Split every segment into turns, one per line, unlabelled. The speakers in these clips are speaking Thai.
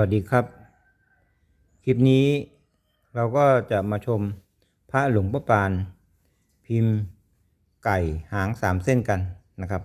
วัสดีครับ คลิปนี้เราก็จะมาชมพระหลวงพ่อปาน พิมพ์ไก่หางสามเส้นกันนะครับ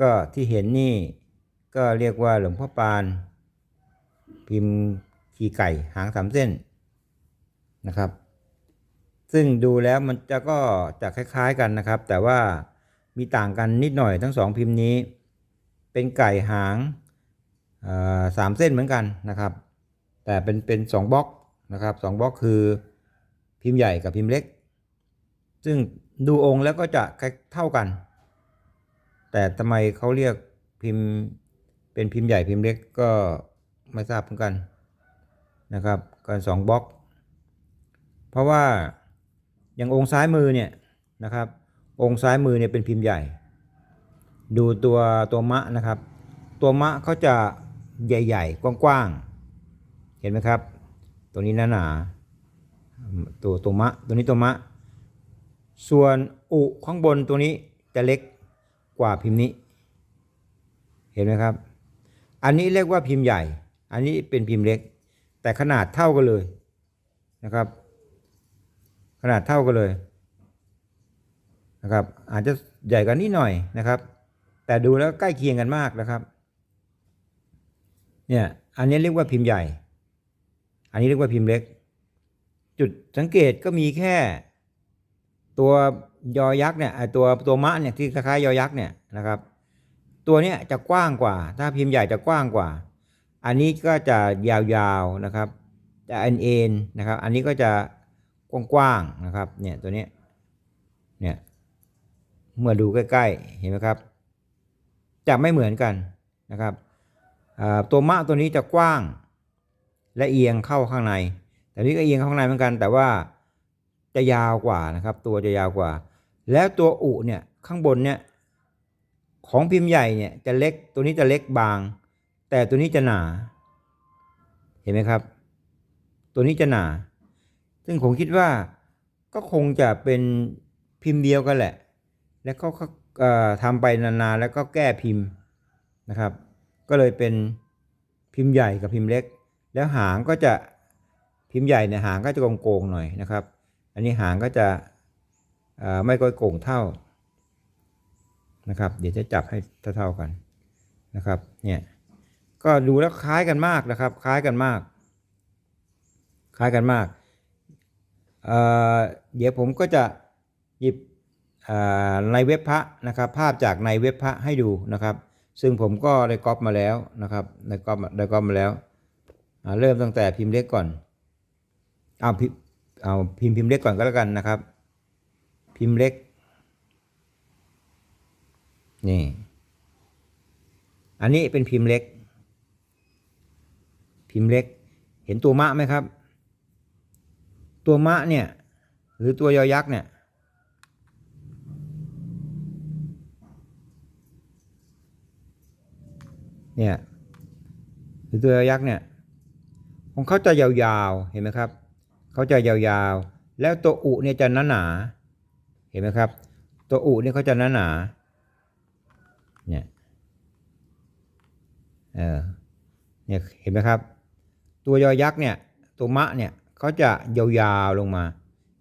ก็ที่เห็นนี่ก็เรียกว่าหลวงพ่อปาน พิมพ์ขี่ไก่หางสามเส้นนะครับ ซึ่งดูแล้วมันจะก็จะคล้ายๆกันนะครับ แต่ว่ามีต่างกันนิดหน่อยทั้งสองพิมพ์นี้ เป็นไก่หาง สามเส้นเหมือนกันนะครับ แต่เป็นเป็นสองบล็อกนะครับสองบล็อกคือพิมพ์ใหญ่กับพิมพ์เล็ก ซึ่งดูองค์แล้วก็จะเท่ากัน แต่ทำไมเขาเรียกพิมพ์เป็นพิมพ์ใหญ่พิมพ์เล็กก็ไม่ทราบเหมือนกันนะครับกันสองบล็อก เพราะว่าอย่างองค์ซ้ายมือเนี่ยนะครับ องค์ซ้ายมือเนี่ยเป็นพิมพ์ใหญ่ ดูตัวตัวมะนะครับ ตัวมะเขาจะ ใหญ่ๆ กว้างๆ เห็นไหมครับ ตัวนี้หนาๆตัวตัวมะ ตัวนี้ตัวมะ ส่วนอุข้างบนตัวนี้จะเล็กกว่าพิมพ์นี้ เห็นไหมครับ อันนี้เรียกว่าพิมพ์ใหญ่ อันนี้เป็นพิมพ์เล็ก แต่ขนาดเท่ากันเลยนะครับ ขนาดเท่ากันเลยนะครับ อาจจะใหญ่กว่านี้หน่อยนะครับ แต่ดูแล้วใกล้เคียงกันมากนะครับ เนี่ย อันนี้เรียกว่าพิมพ์ใหญ่ อันนี้เรียกว่าพิมพ์เล็ก จุดสังเกตก็มีแค่ ตัวยอยักษ์เนี่ยไอตัวตัวมะเนี่ยที่คล้ายๆยอยักษ์เนี่ยนะครับ ตัวเนี้ยจะกว้างกว่า ถ้าพิมพ์ใหญ่จะกว้างกว่า อันนี้ก็จะยาวๆนะครับจะเอ็นเอ็นนะครับ อันนี้ก็จะกว้างๆนะครับ เนี่ยตัวเนี้ยเนี่ยเมื่อดูใกล้ๆ เห็นไหมครับ จะไม่เหมือนกันนะครับ ตัวมะตัวนี้จะกว้าง และเอียงเข้าข้างใน แต่นี้ก็เอียงเข้าข้างในเหมือนกัน แต่ว่าจะยาวกว่านะครับ ตัวจะยาวกว่า แล้วตัวอุเนี่ยข้างบนเนี่ยของพิมพ์ใหญ่เนี่ยจะเล็กตัวนี้จะเล็กบาง แต่ตัวนี้จะหนา เห็นไหมครับ ตัวนี้จะหนา ซึ่งผมคิดว่าก็คงจะเป็นพิมพ์เดียวกันแหละ แล้วก็ทำไปนานๆแล้วก็แก้พิมพ์นะครับ ก็เลยเป็นพิมพ์ใหญ่กับพิมพ์เล็ก แล้วหางก็จะพิมพ์ใหญ่เนี่ยหางก็จะโกงๆหน่อยนะครับ อันนี้หางก็จะไม่ค่อยโก่งเท่านะครับ เดี๋ยวจะจับให้เท่าๆกันนะครับ เนี่ยก็ดูแล้วคล้ายกันมากนะครับ คล้ายกันมาก คล้ายกันมากเเดี๋ยวผมก็จะหยิบในเว็บพระนะครับ ภาพจากในเว็บพระให้ดูนะครับ ซึ่งผมก็ได้ก๊อปมาแล้วนะครับได้ก๊อปได้ก๊อปมาแล้วเริ่มตั้งแต่พิมพ์เล็กก่อนเอาพิเอาพิมพ์พิมพ์เล็กก่อนก็แล้วกันนะครับ พิมพ์เล็ก นี่ อันนี้เป็นพิมพ์เล็ก พิมพ์เล็ก เห็นตัวมะไหมครับ ตัวมะเนี่ย หรือตัวยอยักษ์เนี่ย เนี่ยหรือตัวยอยักษ์เนี่ยของเขาจะยาวๆเห็นไหมครับเขาจะยาวๆ แล้วตัวอุเนี่ยจะหนาๆเห็นไหมครับ ตัวอุเนี่ยเขาจะหนาๆเนี่ยเออเนี่ยเห็นไหมครับ ตัวยอยักษ์เนี่ยตัวมะเนี่ยเขาจะยาวๆลงมา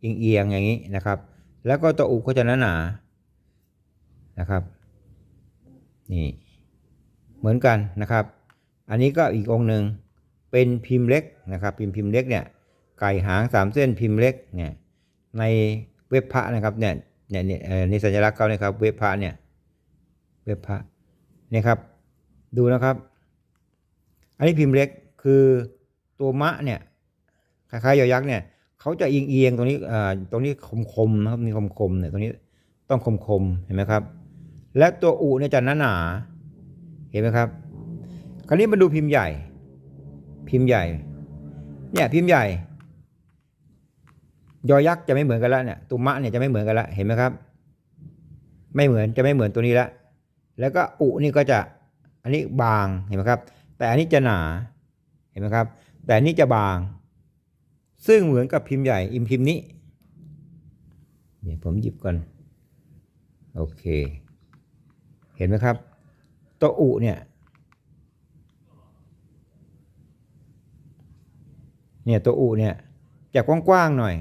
เอียงๆอย่างนี้นะครับ แล้วก็ตัวอุเขาจะหนาๆนะครับนี่ เหมือนกันนะครับ อันนี้ก็อีกองหนึ่งเป็นพิมพ์เล็กนะครับ พิมพ์พิมพ์เล็กเนี่ยไก่หางสามเส้นพิมพ์เล็กเนี่ยในเว็บพระนะครับเนี่ยเนี่ยในสัญลักษณ์เขาเนี่ยครับเว็บพระเนี่ยเว็บพระเนี่ยครับ ดูนะครับ อันนี้พิมพ์เล็กคือตัวมะเนี่ยคล้ายๆยอยักษ์เนี่ยเขาจะเอียงเอียงๆตรงนี้อ่ตรงนี้คมๆนะครับมีคมๆเนี่ยตรงนี้ต้องคมๆเห็นไหมครับ และตัวอุเนี่ยจะหนาๆ เห็นไหมครับ คราวนี้มาดูพิมพ์ใหญ่ พิมพ์ใหญ่ เนี่ยพิมพ์ใหญ่ ยอยักษ์จะไม่เหมือนกันแล้วเนี่ยตุมะเนี่ยจะไม่เหมือนกันแล้วเห็นไหมครับ ไม่เหมือนจะไม่เหมือนตัวนี้ละแล้วก็อุนี่ก็จะอันนี้บางเห็นไหมครับ แต่อันนี้จะหนาเห็นไหมครับ แต่อันนี้จะบาง ซึ่งเหมือนกับพิมพ์ใหญ่อิมพิมพ์นี้เดี๋ยวผมหยิบก่อนโอเค เห็นไหมครับ ตัวอุเนี่ยเนี่ยตัวอูเนี่ยจะกว้างๆหน่อย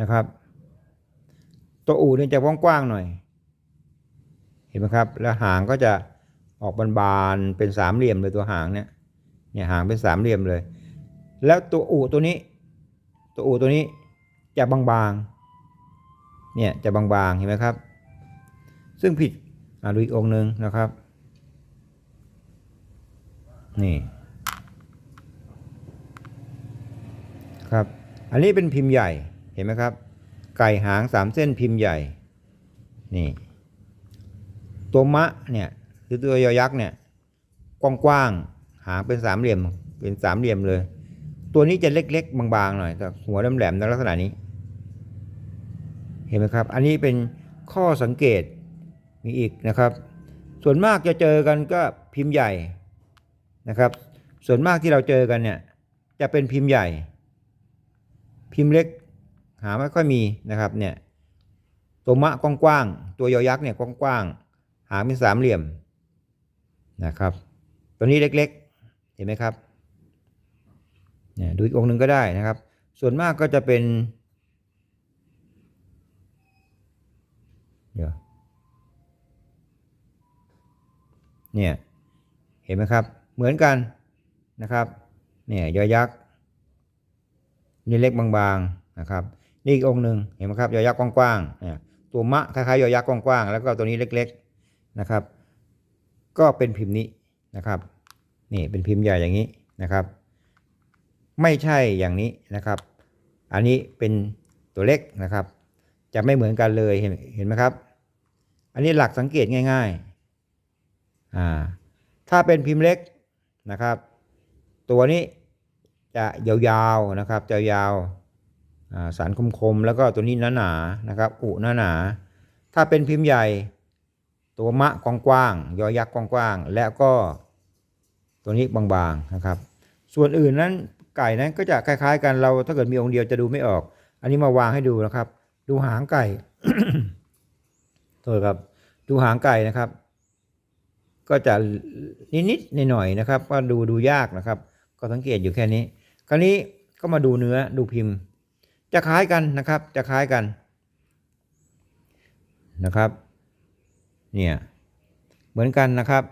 นะครับ ตัวอูเนี่ยจะกว้างๆหน่อย เห็นไหมครับ แล้วหางก็จะออกบานๆเป็นสามเหลี่ยมเลยตัวหางเนี่ยเนี่ยหางเป็นสามเหลี่ยมเลย แล้วตัวอูตัวนี้ ตัวอูตัวนี้จะบางๆเนี่ยจะบางๆเห็นไหมครับ ซึ่งผิดอ่าดูอีกองหนึ่งนะครับ นี่ ครับ อันนี้เป็นพิมพ์ใหญ่เห็นไหมครับ ไก่หางสามเส้นพิมพ์ใหญ่ นี่ ตัวมะเนี่ยหรือตัวยอยักษ์เนี่ย กว้างๆหางเป็นสามเหลี่ยมเป็นสามเหลี่ยมเลย ตัวนี้จะเล็กๆ บางๆหน่อยแต่หัวแหลมๆในลักษณะนี้ เห็นไหมครับ อันนี้เป็นข้อสังเกตมีอีกนะครับ ส่วนมากจะเจอกันก็พิมพ์ใหญ่ นะครับ ส่วนมากที่เราเจอกันเนี่ยจะเป็นพิมพ์ใหญ่ พิมพ์เล็กหาไม่ค่อยมีนะครับเนี่ยตัวมะกว้างๆตัวยอยักษ์เนี่ยกว้างๆหางเป็นสามเหลี่ยมนะครับ ตัวนี้เล็กๆ เห็นไหมครับเนี่ยดูอีกองหนึ่งก็ได้นะครับ ส่วนมากก็จะเป็นเดี๋ยวเนี่ย เห็นไหมครับ เหมือนกันนะครับเนี่ยยอยักษ์นี่เล็กบางๆนะครับ นี่อีกองหนึ่งเห็นไหมครับ ยอยักษ์กว้างๆเนี่ยตัวมะคล้ายๆยอยักษ์กว้างๆแล้วก็ตัวนี้เล็กๆนะครับ ก็เป็นพิมพ์นี้นะครับนี่เป็นพิมพ์ใหญ่อย่างนี้นะครับ ไม่ใช่อย่างนี้นะครับ อันนี้เป็นตัวเล็กนะครับ จะไม่เหมือนกันเลยเห็นเห็นไหมครับ อันนี้หลักสังเกตง่ายๆอ่าถ้าเป็นพิมพ์เล็ก นะครับ ตัวนี้จะยาวๆนะครับจะยาวสารคมๆแล้วก็ตัวนี้หนาๆนะครับ อุหนาๆถ้าเป็นพิมพ์ใหญ่ ตัวมะกว้างๆยอยักษ์กว้างๆและก็ตัวนี้บางๆนะครับ ส่วนอื่นนั้นไก่นั้นก็จะคล้าย ๆ กันเราถ้าเกิดมีองค์เดียวจะดูไม่ออก อันนี้มาวางให้ดูนะครับ ดูหางไก่โทษครับ ดูหางไก่นะครับ ก็จะนิดๆหน่อยๆนะครับ ก็ดูดูยากนะครับ ก็สังเกตอยู่แค่นี้ คราวนี้ก็มาดูเนื้อดูพิมพ์ จะคล้ายกันนะครับ จะคล้ายกันนะครับ เนี่ย เหมือนกันนะครับ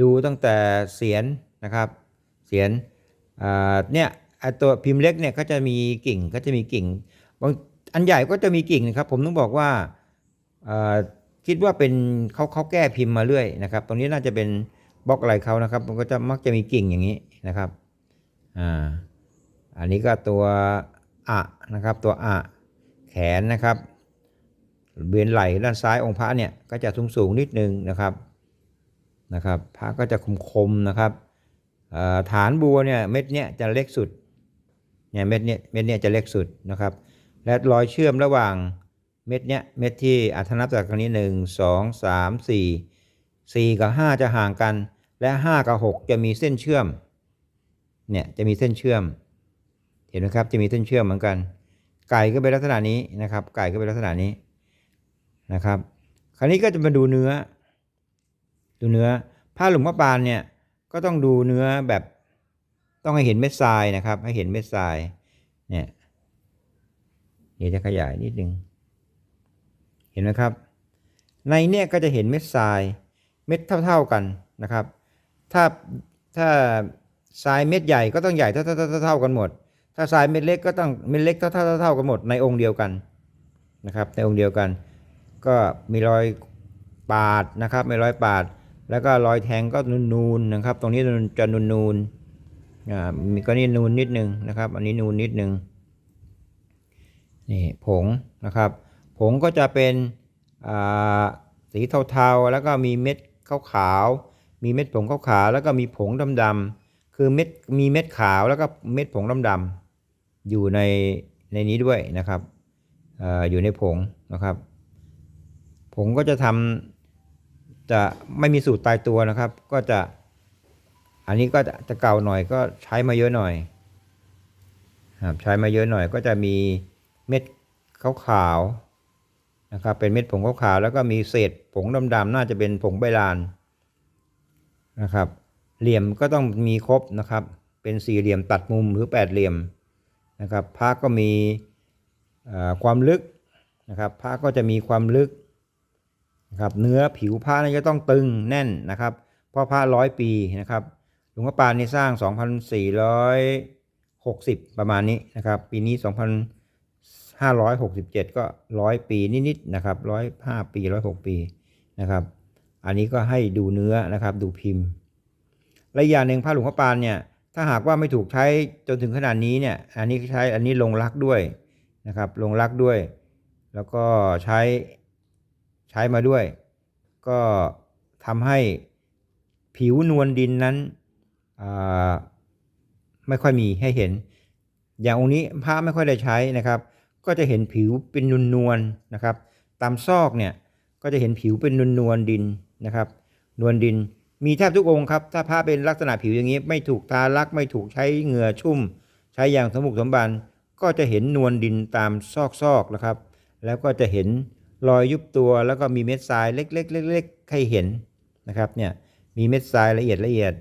ดูตั้งแต่เสียนนะครับ เสียนเนี่ยตัวพิมพ์เล็กเนี่ยก็จะมีกิ่งก็จะมีกิ่งบางอันใหญ่ก็จะมีกิ่งนะครับ ผมต้องบอกว่าอ่า คิดว่าเป็นเขาเขาแก้พิมพ์มาเรื่อยนะครับ ตรงนี้น่าจะเป็นบล็อกอะไรเขานะครับ มันก็จะมักจะมีกิ่งอย่างนี้นะครับอ่าอันนี้ก็ตัวอะนะครับ ตัวอะแขนนะครับเบียนไหล่ด้านซ้ายองค์พระเนี่ยก็จะสูงสูงนิดนึงนะครับนะครับพระก็จะคมคมนะครับฐานบัวเนี่ยเม็ดเนี่ยจะเล็กสุดเนี่ยเม็ดเนี่ยเม็ดเนี่ยจะเล็กสุดนะครับ และรอยเชื่อมระหว่าง เม็ดเนี่ยเม็ดที่อัธนับจากตรงนี้หนึ่งสองสามสี่สี่กับห้าจะห่างกัน และห้ากับหกจะมีเส้นเชื่อมเนี่ยจะมีเส้นเชื่อม เห็นไหมครับจะมีเส้นเชื่อมเหมือนกัน ไก่ก็เป็นลักษณะนี้นะครับ ไก่ก็เป็นลักษณะนี้นะครับ คราวนี้ก็จะมาดูเนื้อ ดูเนื้อผ้าหลุมพระปานเนี่ยก็ต้องดูเนื้อแบบต้องให้เห็นเม็ดทรายนะครับ ให้เห็นเม็ดทรายเนี่ยเดี๋ยวจะขยายนิดนึง ห็นไหมครับ ในเนี่ยก็จะเห็นเม็ดทรายเม็ดเท่า ๆกันนะครับ ถ้าถ้าทรายเม็ดใหญ่ก็ต้องใหญ่เท่าเท่าเท่าเท่ากันหมด ถ้าทรายเม็ดเล็กก็ต้องเม็ดเล็กเท่าเท่าเท่าเท่ากันหมดในองค์เดียวกันนะครับ ในองค์เดียวกัน ก็มีรอยปาดนะครับมีรอยปาด แล้วก็รอยแทงก็นูนๆนะครับ ตรงนี้จะนูนๆอ่ามีก็นี่นูนนิดนึงนะครับ อันนี้นูนนิดนึงนี่ผงนะครับ ผงก็จะเป็นสีเทาๆ แล้วก็มีเม็ดขาวๆ มีเม็ดผงขาวๆ แล้วก็มีผงดำๆ คือเม็ดมีเม็ดขาวแล้วก็เม็ดผงดำๆ อยู่ในในนี้ด้วยนะครับออยู่ในผงนะครับ ผงก็จะทำจะไม่มีสูตรตายตัวนะครับ ก็จะอันนี้ก็จะจะเก่าหน่อยก็ใช้มาเยอะหน่อยครับใช้มาเยอะหน่อยก็จะมีเม็ดขาวๆ นะครับเป็นเม็ดผงขาวๆแล้วก็มีเศษผงดำๆน่าจะเป็นผงใบลานนะครับ เหลี่ยมก็ต้องมีครบนะครับ เป็นสี่เหลี่ยมตัดมุมหรือแปดเหลี่ยมนะครับพระก็มีความลึกนะครับพระก็จะมีความลึกนะครับเนื้อผิวพระนี่จะต้องตึงแน่นนะครับ เพราะพระร้อยปีนะครับหลวงพ่อปานนี่สร้าง 2,460 ประมาณนี้นะครับ ปีนี้ 567 ก็ร้อยปีนิดๆนะครับร้อยห้าปีร้อยหกปีนะครับ อันนี้ก็ให้ดูเนื้อนะครับดูพิมพ์ และอีกอย่างหนึ่งพระหลวงพ่อปานเนี่ยถ้าหากว่าไม่ถูกใช้จนถึงขนาดนี้เนี่ยอันนี้ใช้อันนี้ลงรักด้วยนะครับลงรักด้วย แล้วก็ใช้ใช้มาด้วย ก็ทำให้ผิวนวลดินนั้นอ่าไม่ค่อยมีให้เห็น อย่างองค์นี้พระไม่ค่อยได้ใช้นะครับ ก็จะเห็นผิวเป็นนวลนวลๆนะครับ ตามซอกเนี่ยก็จะเห็นผิวเป็นนวลนวลๆดินนะครับ นวลดิน มีแทบทุกองค์ครับ ถ้าพระเป็นลักษณะผิวอย่างนี้ไม่ถูกทาลักไม่ถูกใช้เหงื่อชุ่ม ใช้อย่างสมบุกสมบันก็จะเห็นนวลดินตามซอกๆนะครับ แล้วก็จะเห็นรอยยุบตัวแล้วก็มีเม็ดทรายเล็กๆเล็กๆให้เห็นนะครับเนี่ยมีเม็ดทรายละเอียดละเอียด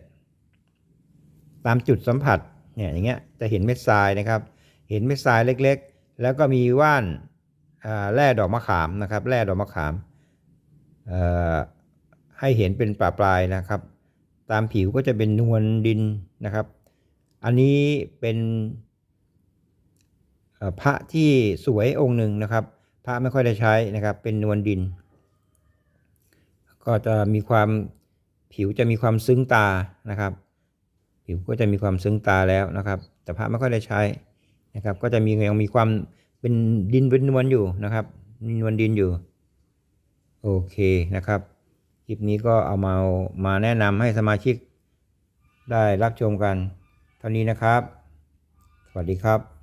ตามจุดสัมผัสเนี่ยอย่างเงี้ยจะเห็นเม็ดทรายนะครับ เห็นเม็ดทรายเล็ก ๆ แล้วก็มีว่านแร่ดอกมะขามนะครับแร่ดอกมะขามให้เห็นเป็นปลาปลายนะครับ ตามผิวก็จะเป็นนวลดินนะครับ อันนี้เป็นพระที่สวยองค์หนึ่งนะครับ พระไม่ค่อยได้ใช้นะครับ เป็นนวลดิน ก็จะมีความผิวจะมีความซึ้งตานะครับ ผิวก็จะมีความซึ้งตาแล้วนะครับ แต่พระไม่ค่อยได้ใช้ นะครับ ก็จะมียังมีความเป็นดินเป็นนวลอยู่นะครับมีนวลดินอยู่ โอเคนะครับ คลิปนี้ก็เอามามาแนะนำให้สมาชิกได้รับชมกัน เท่านี้นะครับ สวัสดีครับ